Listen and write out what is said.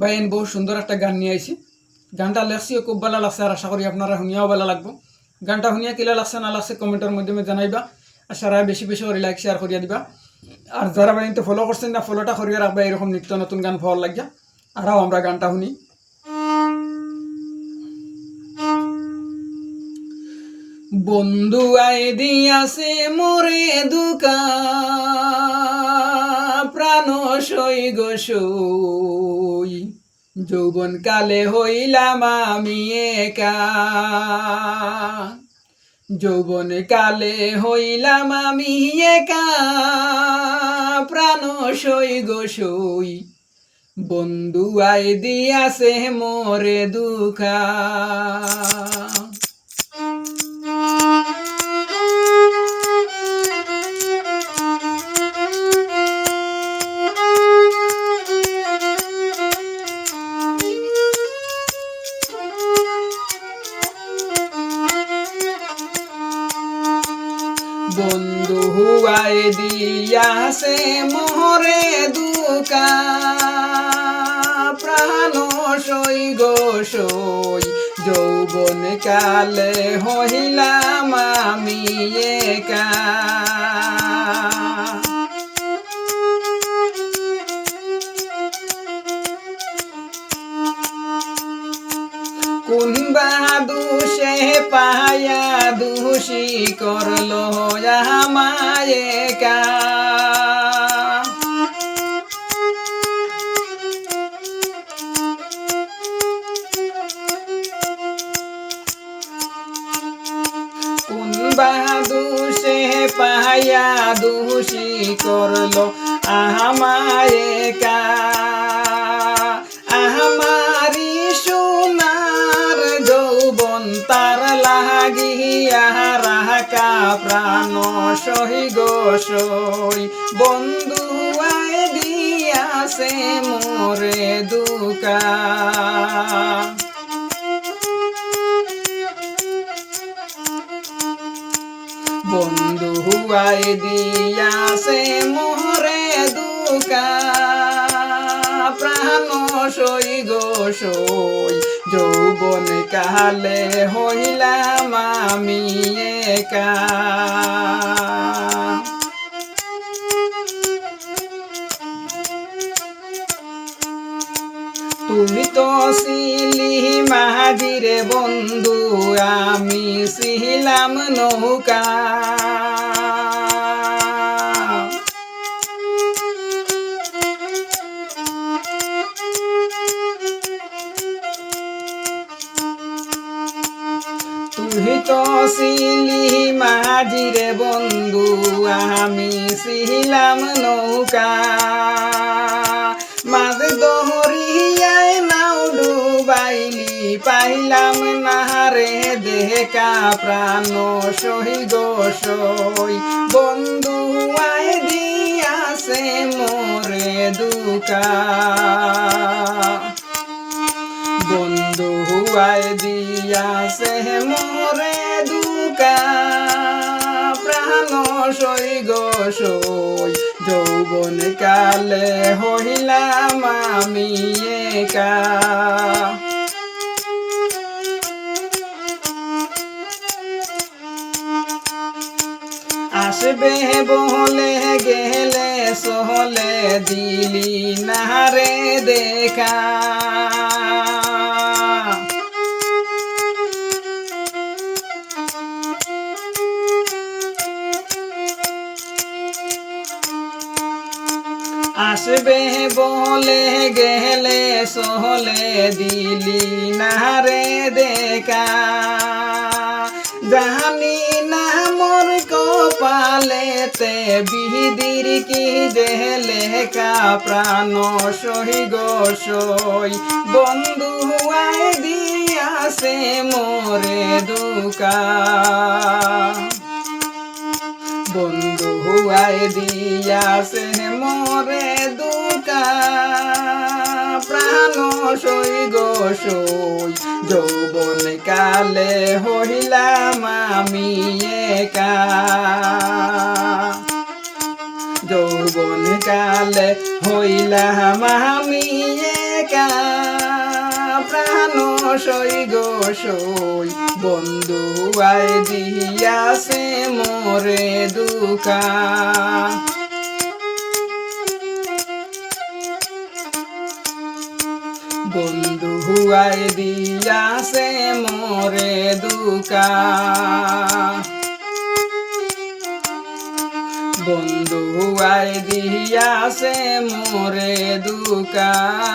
বাইন বহু সুন্দর একটা গান নিয়ে আইছি। গানটা লেখছিও খুব ভালো লাগছে আর আশা করি আপনারা শুনিয়াও ভালো লাগবো। গানটা শুনিয়া কিলা লাগছে না লাগছে কমেন্টের মাধ্যমে জানাইবা। আর সারা বেশি বেশি করে লাইক শেয়ার করিয়া দিবা। আর যারা বাইনতে ফলো করছেন না ফলোটা করিয়া রাখবা, এরকম নিত্য নতুন গান ভালো লাগিয়া। আরও আমরা গানটা শুনি। বন্ধু আই দিয়াছে মোরে দুকা। প্রাণ সই গোসই যৌবন কালে হইলাম আমি একা। যৌবন কালে হইলাম আমি একা, প্রাণ সই গোসই বন্ধু আই দিয়াছে মোরে দুখা। দিয়াছে মোহরে দুকা প্রাণ সই গো যৌবন কালে হইলাম আমি একা। কোন বাদুষে পায়া দোষী করল আমায় কা বাদুষে পায়া দোষী করল আমায় কা লাগিয়া রাখা প্রাণ সহি গো সই। বন্ধু আয় দিয়াছে মোরে দুকা। বন্ধু হুয়াই দিয়াছে মোহরে দুকা। প্রাণ সই গো সই। যৌবন কালে হইলাম আমি একা। তুমি তো ছিলি মাহাজিরে বন্ধু আমি ছিলাম নৌকা। তো ছিলি মাঝিরে বন্ধু, আমি ছিলাম নৌকা। মাঝ দহরিয়ায় নাও ডুবাইলি, পাইলাম নাহারে দেখা প্রাণ সহি গো সই। বন্ধু আয় দিয়াছে মোরে দুকা। হুয়াই দিয়াছে মোরে দুকা প্রাণ সই গো সই, যৌবন কালে হইলাম আমি একা। আসবে বলে গেলে সহলে দিলি নারে দেখা। আসবে বলে গেলে সহলে দিলি নারে দেখা। জানি না মোর কপালেতে বিহিদির কি যে লেখা প্রাণ সহি গো সই। বন্ধু আয় দিয়াছে মোরে দুকা। বন্ধু হুয়াই দিয়াছে মোরে দুকা। প্রাণ সই গো সই যৌবন কালে হইলাম আমি একা। যৌবন কালে হইলাম আমি একা। সই গো সই। বন্ধু আই দিয়াছে মোরে দুকান বন্ধু হুয়াই দিয়াছে মোরে দুকা। বন্ধু হুয়াই দিয়াছে মোরে দুকান